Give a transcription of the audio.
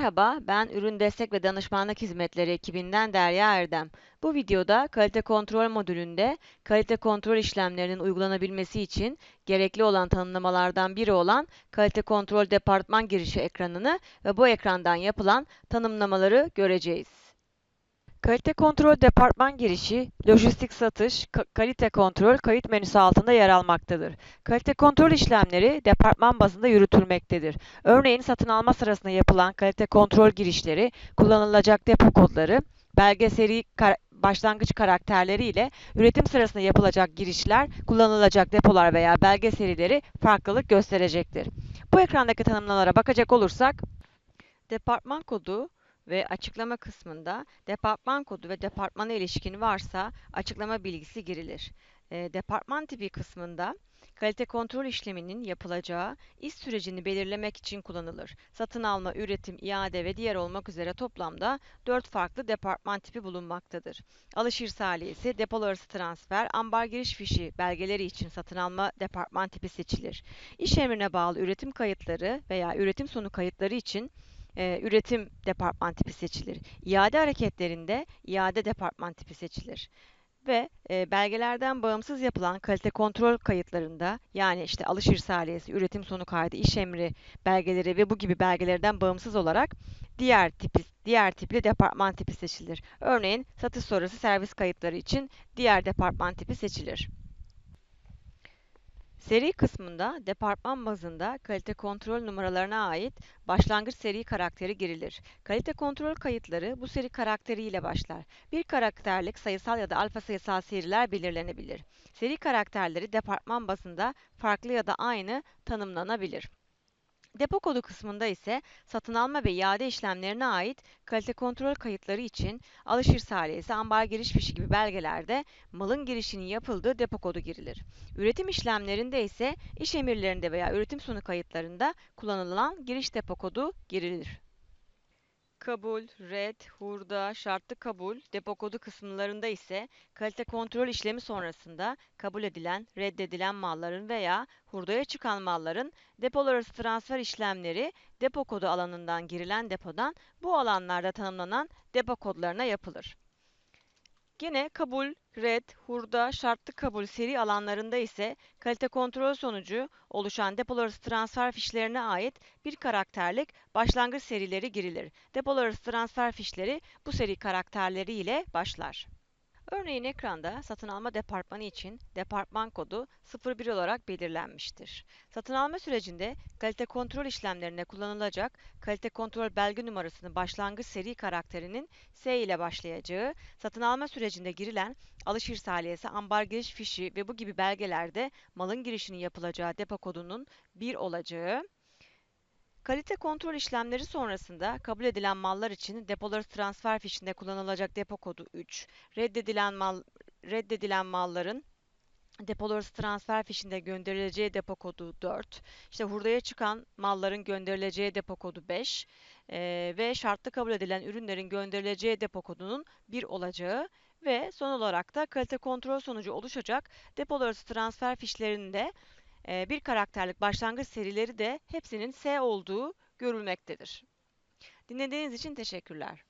Merhaba, ben Ürün Destek ve Danışmanlık Hizmetleri ekibinden Derya Erdem. Bu videoda kalite kontrol modülünde kalite kontrol işlemlerinin uygulanabilmesi için gerekli olan tanımlamalardan biri olan kalite kontrol departman girişi ekranını ve bu ekrandan yapılan tanımlamaları göreceğiz. Kalite kontrol departman girişi, lojistik satış, ka- kalite kontrol kayıt menüsü altında yer almaktadır. Kalite kontrol işlemleri departman bazında yürütülmektedir. Örneğin satın alma sırasında yapılan kalite kontrol girişleri, kullanılacak depo kodları, belge seri kar- başlangıç karakterleri ile üretim sırasında yapılacak girişler, kullanılacak depolar veya belge serileri farklılık gösterecektir. Bu ekrandaki tanımlamalara bakacak olursak, departman kodu ve açıklama kısmında departman kodu ve departmana ilişkin varsa açıklama bilgisi girilir. E, departman tipi kısmında kalite kontrol işleminin yapılacağı iş sürecini belirlemek için kullanılır. Satın alma, üretim, iade ve diğer olmak üzere toplamda 4 farklı departman tipi bulunmaktadır. Alışveriş saliyesi, depolar arası transfer, ambar giriş fişi belgeleri için satın alma departman tipi seçilir. İş emrine bağlı üretim kayıtları veya üretim sonu kayıtları için e, üretim departman tipi seçilir. İade hareketlerinde iade departman tipi seçilir. Ve e, belgelerden bağımsız yapılan kalite kontrol kayıtlarında yani işte alış irsaliyesi, üretim sonu kaydı, iş emri belgeleri ve bu gibi belgelerden bağımsız olarak diğer tipi diğer tipli departman tipi seçilir. Örneğin satış sonrası servis kayıtları için diğer departman tipi seçilir. Seri kısmında departman bazında kalite kontrol numaralarına ait başlangıç seri karakteri girilir. Kalite kontrol kayıtları bu seri karakteri ile başlar. Bir karakterlik sayısal ya da alfa sayısal seriler belirlenebilir. Seri karakterleri departman bazında farklı ya da aynı tanımlanabilir. Depo kodu kısmında ise satın alma ve iade işlemlerine ait kalite kontrol kayıtları için alış irsaliyesi, ambar giriş fişi gibi belgelerde malın girişinin yapıldığı depo kodu girilir. Üretim işlemlerinde ise iş emirlerinde veya üretim sonu kayıtlarında kullanılan giriş depo kodu girilir. Kabul, red, hurda, şartlı kabul, depo kodu kısımlarında ise kalite kontrol işlemi sonrasında kabul edilen, reddedilen malların veya hurdaya çıkan malların depolar arası transfer işlemleri depo kodu alanından girilen depodan bu alanlarda tanımlanan depo kodlarına yapılır. Gene kabul, red, hurda, şartlı kabul seri alanlarında ise kalite kontrol sonucu oluşan depolar transfer fişlerine ait bir karakterlik başlangıç serileri girilir. Depolar transfer fişleri bu seri karakterleri ile başlar. Örneğin ekranda satın alma departmanı için departman kodu 01 olarak belirlenmiştir. Satın alma sürecinde kalite kontrol işlemlerinde kullanılacak kalite kontrol belge numarasının başlangıç seri karakterinin S ile başlayacağı, satın alma sürecinde girilen alış irsaliyesi, ambar giriş fişi ve bu gibi belgelerde malın girişinin yapılacağı depo kodunun 1 olacağı, Kalite kontrol işlemleri sonrasında kabul edilen mallar için depoları transfer fişinde kullanılacak depo kodu 3, reddedilen mal reddedilen malların depoları transfer fişinde gönderileceği depo kodu 4, işte hurdaya çıkan malların gönderileceği depo kodu 5 e, ve şartlı kabul edilen ürünlerin gönderileceği depo kodunun 1 olacağı ve son olarak da kalite kontrol sonucu oluşacak depolar transfer fişlerinde bir karakterlik başlangıç serileri de hepsinin S olduğu görülmektedir. Dinlediğiniz için teşekkürler.